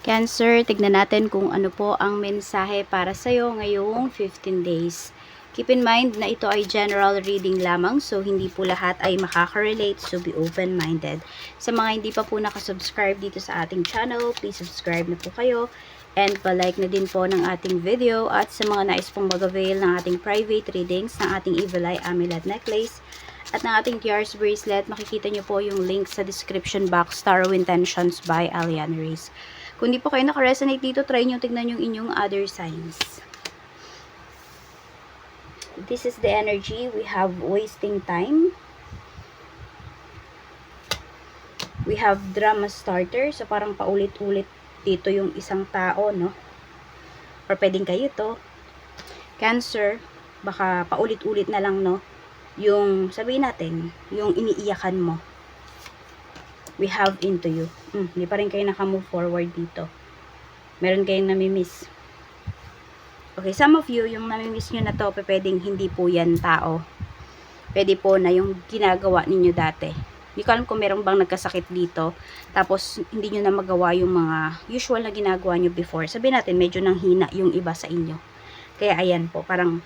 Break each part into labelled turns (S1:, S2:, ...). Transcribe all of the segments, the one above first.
S1: Cancer, tignan natin kung ano po ang mensahe para sa'yo ngayong 15 days. Keep in mind na ito ay general reading lamang so hindi po lahat ay makaka-relate so be open-minded. Sa mga hindi pa po nakasubscribe dito sa ating channel, please subscribe na po kayo and palike na din po ng ating video at sa mga nais pong mag-avail ng ating private readings ng ating Evil Eye Amulet Necklace at ng ating Tiars Bracelet, makikita nyo po yung link sa description box Tarot Intentions by Alian Reyes. Kung di po kayo nakaresonate dito, try nyo tignan yung inyong other signs. This is the energy. We have wasting time. We have drama starter. So, parang paulit-ulit dito yung isang tao, no? Or pwedeng kayo to. Cancer, baka paulit-ulit na lang, no? Yung, sabihin natin, yung iniiyakan mo. We have into you. Hmm, hindi pa rin kayo nakamove forward dito. Meron kayong namimiss. Okay, some of you, yung namimiss nyo na to, pwedeng hindi po yan tao. Pwede po na yung ginagawa ninyo dati. Hindi ko alam kung meron bang nagkasakit dito. Tapos, hindi nyo na magawa yung mga usual na ginagawa nyo before. Sabihin natin, medyo nang hina yung iba sa inyo. Kaya ayan po, parang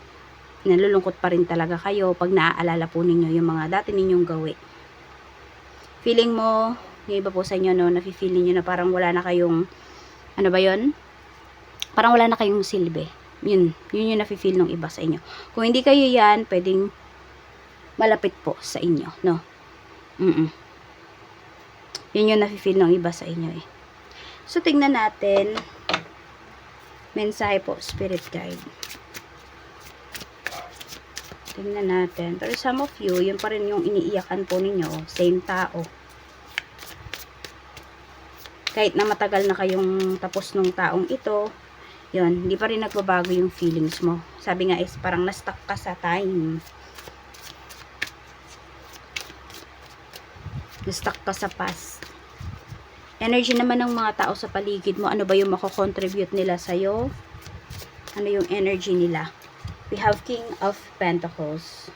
S1: nalulungkot pa rin talaga kayo pag naaalala po ninyo yung mga dati ninyong gawi. Feeling mo, yung iba po sa inyo, no, nafe-feel ninyo na parang wala na kayong, ano ba yon Parang wala na kayong silbi. Yun, yun yung nafe-feel ng iba sa inyo. Kung hindi kayo yan, pwedeng malapit po sa inyo, no? Mm Yun yung nafe-feel ng iba sa inyo, eh. So, tingnan natin, mensahe po, spirit guide. Tingnan natin. Pero some of you, yun pa rin yung iniiyakan po ninyo. Same tao. Kahit na matagal na kayong tapos nung taong ito, yun, hindi pa rin nagbabago yung feelings mo. Sabi nga is parang na-stuck ka sa time. Na-stuck ka sa past. Energy naman ng mga tao sa paligid mo, ano ba yung mako-contribute nila sa'yo? Ano yung energy nila? We have King of Pentacles.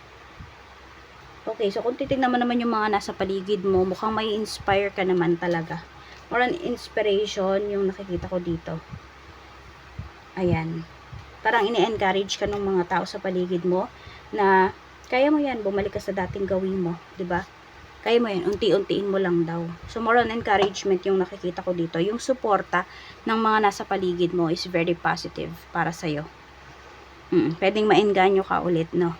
S1: Okay, so kung titignan mo naman yung mga nasa paligid mo, mukhang may inspire ka naman talaga. More on inspiration yung nakikita ko dito. Ayan. Parang ini-encourage ka ng mga tao sa paligid mo na kaya mo yan, bumalik ka sa dating gawin mo, 'di ba? Kaya mo yan, unti-untiin mo lang daw. So more on encouragement yung nakikita ko dito. Yung suporta ng mga nasa paligid mo is very positive para sa iyo. Mm, pwedeng maengganyo ka ulit, no?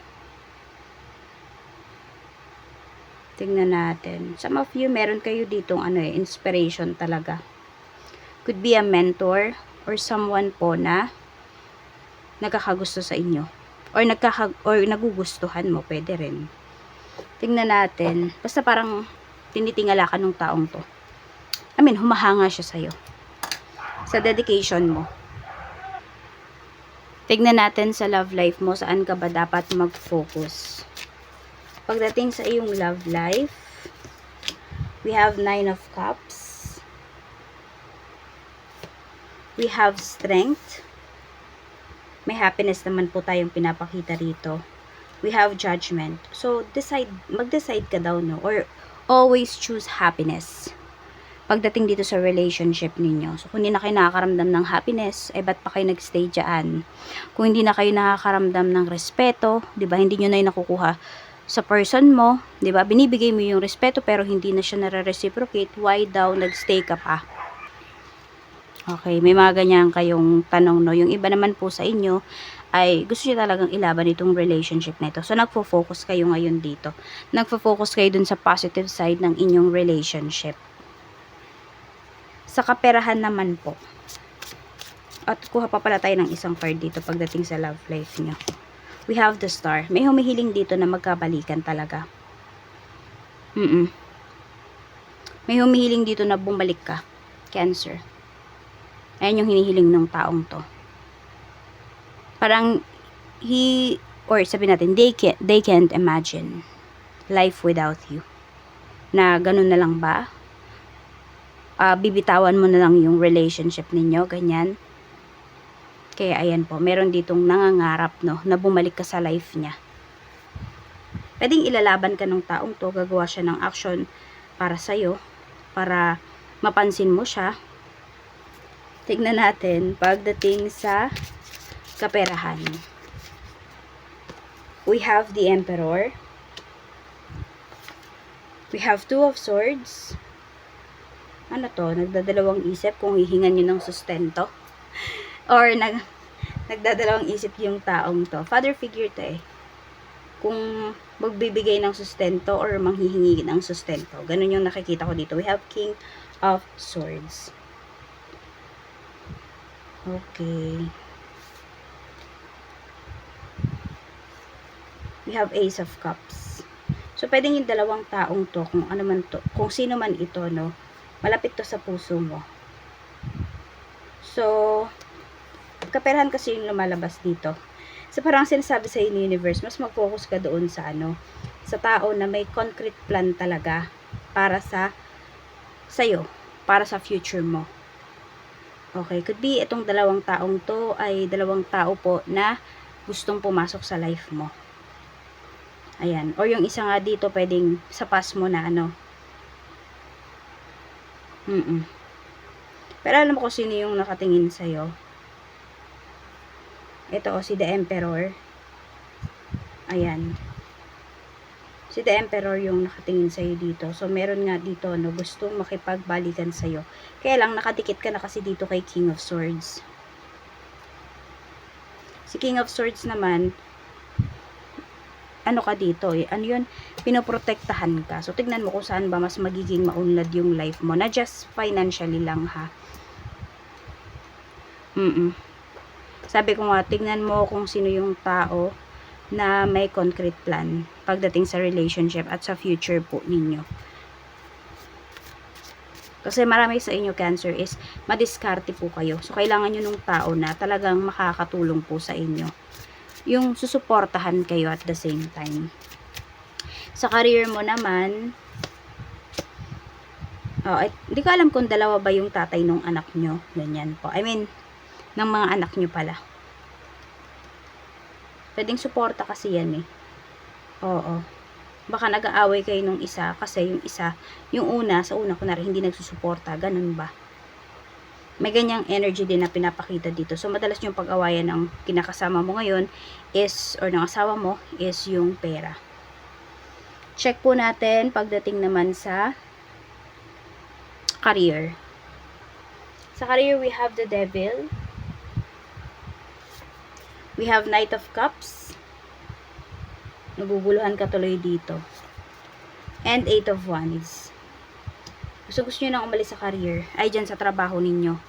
S1: Tingnan natin. Some of you, meron kayo ditong ano eh, inspiration talaga. Could be a mentor or someone po na nagkakagusto sa inyo. Or, nagkaka or nagugustuhan mo, pwede rin. Tingnan natin. Basta parang tinitingala ka nung taong to. I mean, humahanga siya sa'yo. Sa dedication mo. Tignan natin sa love life mo, saan ka ba dapat mag-focus. Pagdating sa iyong love life, we have Nine of Cups. We have Strength. May happiness naman po tayong pinapakita rito. We have Judgment. So, decide, mag-decide ka daw, no? Or, always choose happiness. Pagdating dito sa relationship ninyo. So, kung hindi na kayo nakakaramdam ng happiness, eh, ba't pa kayo nagstay dyan? Kung hindi na kayo nakakaramdam ng respeto, di ba, hindi nyo na yung nakukuha sa person mo, 'di ba? Binibigay mo yung respeto pero hindi na siya nare-reciprocate, why daw nagstay ka pa? Okay, may mga ganyan kayong tanong no. Yung iba naman po sa inyo ay gusto niyo talagang ilaban itong relationship na ito. So nagfo-focus kayo ngayon dito. Nagfo-focus kayo dun sa positive side ng inyong relationship. Sa kaperahan naman po. At kuha pa pala tayo ng isang card dito pagdating sa love life niyo we have the star. May humihiling dito na magkabalikan talaga. Mm, May humihiling dito na bumalik ka. Cancer. Ayan yung hinihiling ng taong to. Parang, he, or sabi natin, they can't, they can't imagine life without you. Na ganun na lang ba? Ah, bibitawan mo na lang yung relationship ninyo, ganyan kaya ayan po, meron ditong nangangarap no, na bumalik ka sa life niya. Pwedeng ilalaban ka ng taong to, gagawa siya ng action para sa'yo, para mapansin mo siya. tignan natin pagdating sa kaperahan. We have the Emperor. We have Two of Swords. Ano to? Nagdadalawang isip kung hihingan nyo ng sustento. Or nag, nagdadalawang isip yung taong to. Father figure to eh. Kung magbibigay ng sustento or manghihingi ng sustento. Ganun yung nakikita ko dito. We have King of Swords. Okay. We have Ace of Cups. So, pwedeng yung dalawang taong to, kung ano man to, kung sino man ito, no, malapit to sa puso mo. So, kaperahan kasi yung lumalabas dito. So, parang sinasabi sa ni universe, mas mag-focus ka doon sa ano, sa tao na may concrete plan talaga para sa sa'yo, para sa future mo. Okay, could be itong dalawang taong to ay dalawang tao po na gustong pumasok sa life mo. Ayan. Or yung isa nga dito, pwedeng sa past mo na ano. Mm, Pero alam kung sino yung nakatingin sa'yo. Ito o, si The Emperor. Ayan. Si The Emperor yung nakatingin sa'yo dito. So, meron nga dito, no, gustong makipagbalikan sa'yo. Kaya lang, nakadikit ka na kasi dito kay King of Swords. Si King of Swords naman, ano ka dito eh, ano yun, pinoprotektahan ka. So, tignan mo kung saan ba mas magiging maunlad yung life mo. Na just financially lang ha. Mm, Sabi ko nga, tignan mo kung sino yung tao na may concrete plan pagdating sa relationship at sa future po ninyo. Kasi marami sa inyo cancer is madiskarte po kayo. So, kailangan nyo nung tao na talagang makakatulong po sa inyo. Yung susuportahan kayo at the same time. Sa career mo naman, oh, hindi ko alam kung dalawa ba yung tatay nung anak nyo. Ganyan po. I mean, ng mga anak nyo pala. Pwedeng suporta kasi yan eh. Oo. Baka nag-aaway kayo nung isa kasi yung isa, yung una, sa una kunwari hindi nagsusuporta. Ganun ba? May ganyang energy din na pinapakita dito. So, madalas yung pag-awayan ng kinakasama mo ngayon is, or ng asawa mo, is yung pera. Check po natin pagdating naman sa career. Sa career, we have the devil. We have Knight of Cups. Naguguluhan ka tuloy dito. And Eight of Wands. Gusto gusto nyo nang umalis sa career. Ay, dyan sa trabaho ninyo.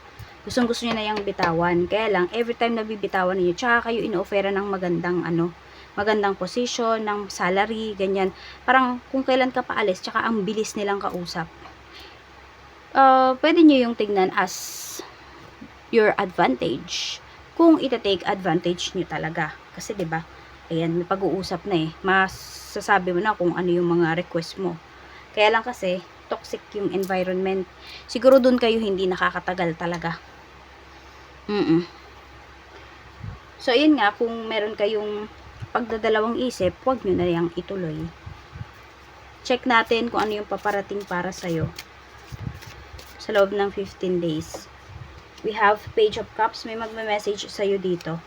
S1: Gusto gusto nyo na yung bitawan. Kaya lang, every time na bibitawan ninyo, tsaka kayo ino-offera ng magandang ano, magandang position, ng salary, ganyan. Parang kung kailan ka paalis, tsaka ang bilis nilang kausap. Uh, pwede nyo yung tignan as your advantage. Kung ita-take advantage nyo talaga. Kasi 'di ba ayan, may pag-uusap na eh. Masasabi mo na kung ano yung mga request mo. Kaya lang kasi, toxic yung environment. Siguro dun kayo hindi nakakatagal talaga. Mm, So, yun nga, kung meron kayong pagdadalawang isip, huwag nyo na yung ituloy. Check natin kung ano yung paparating para sa'yo sa loob ng 15 days. We have Page of Cups. May magme-message sa'yo dito.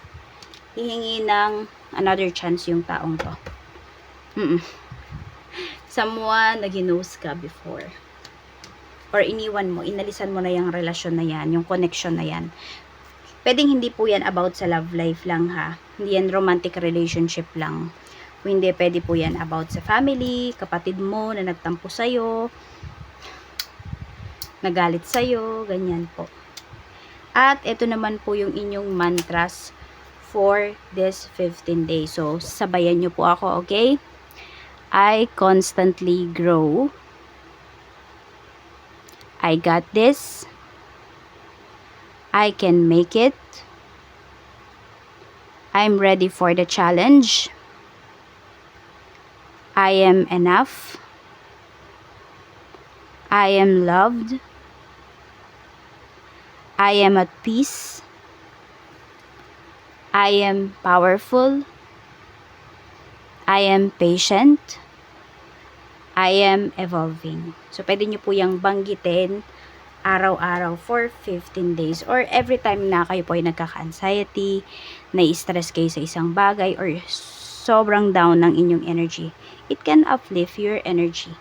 S1: Hihingi ng another chance yung taong to. Mm, -mm. Someone na ginos ka before. Or iniwan mo, inalisan mo na yung relasyon na yan, yung connection na yan. Pwedeng hindi po yan about sa love life lang ha. Hindi yan romantic relationship lang. Kung hindi, pwede po yan about sa family, kapatid mo na nagtampo sa'yo, nagalit sa'yo, ganyan po. At ito naman po yung inyong mantras for this 15 days. So, sabayan nyo po ako, okay? I constantly grow. I got this. I can make it. I'm ready for the challenge. I am enough. I am loved. I am at peace. I am powerful. I am patient. I am evolving. So, pwede nyo po yung banggitin araw-araw for 15 days or every time na kayo po ay nagkaka-anxiety, na-stress kayo sa isang bagay or sobrang down ng inyong energy. It can uplift your energy.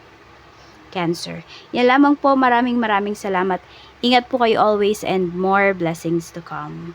S1: Cancer. Yan lamang po. Maraming maraming salamat. Ingat po kayo always and more blessings to come.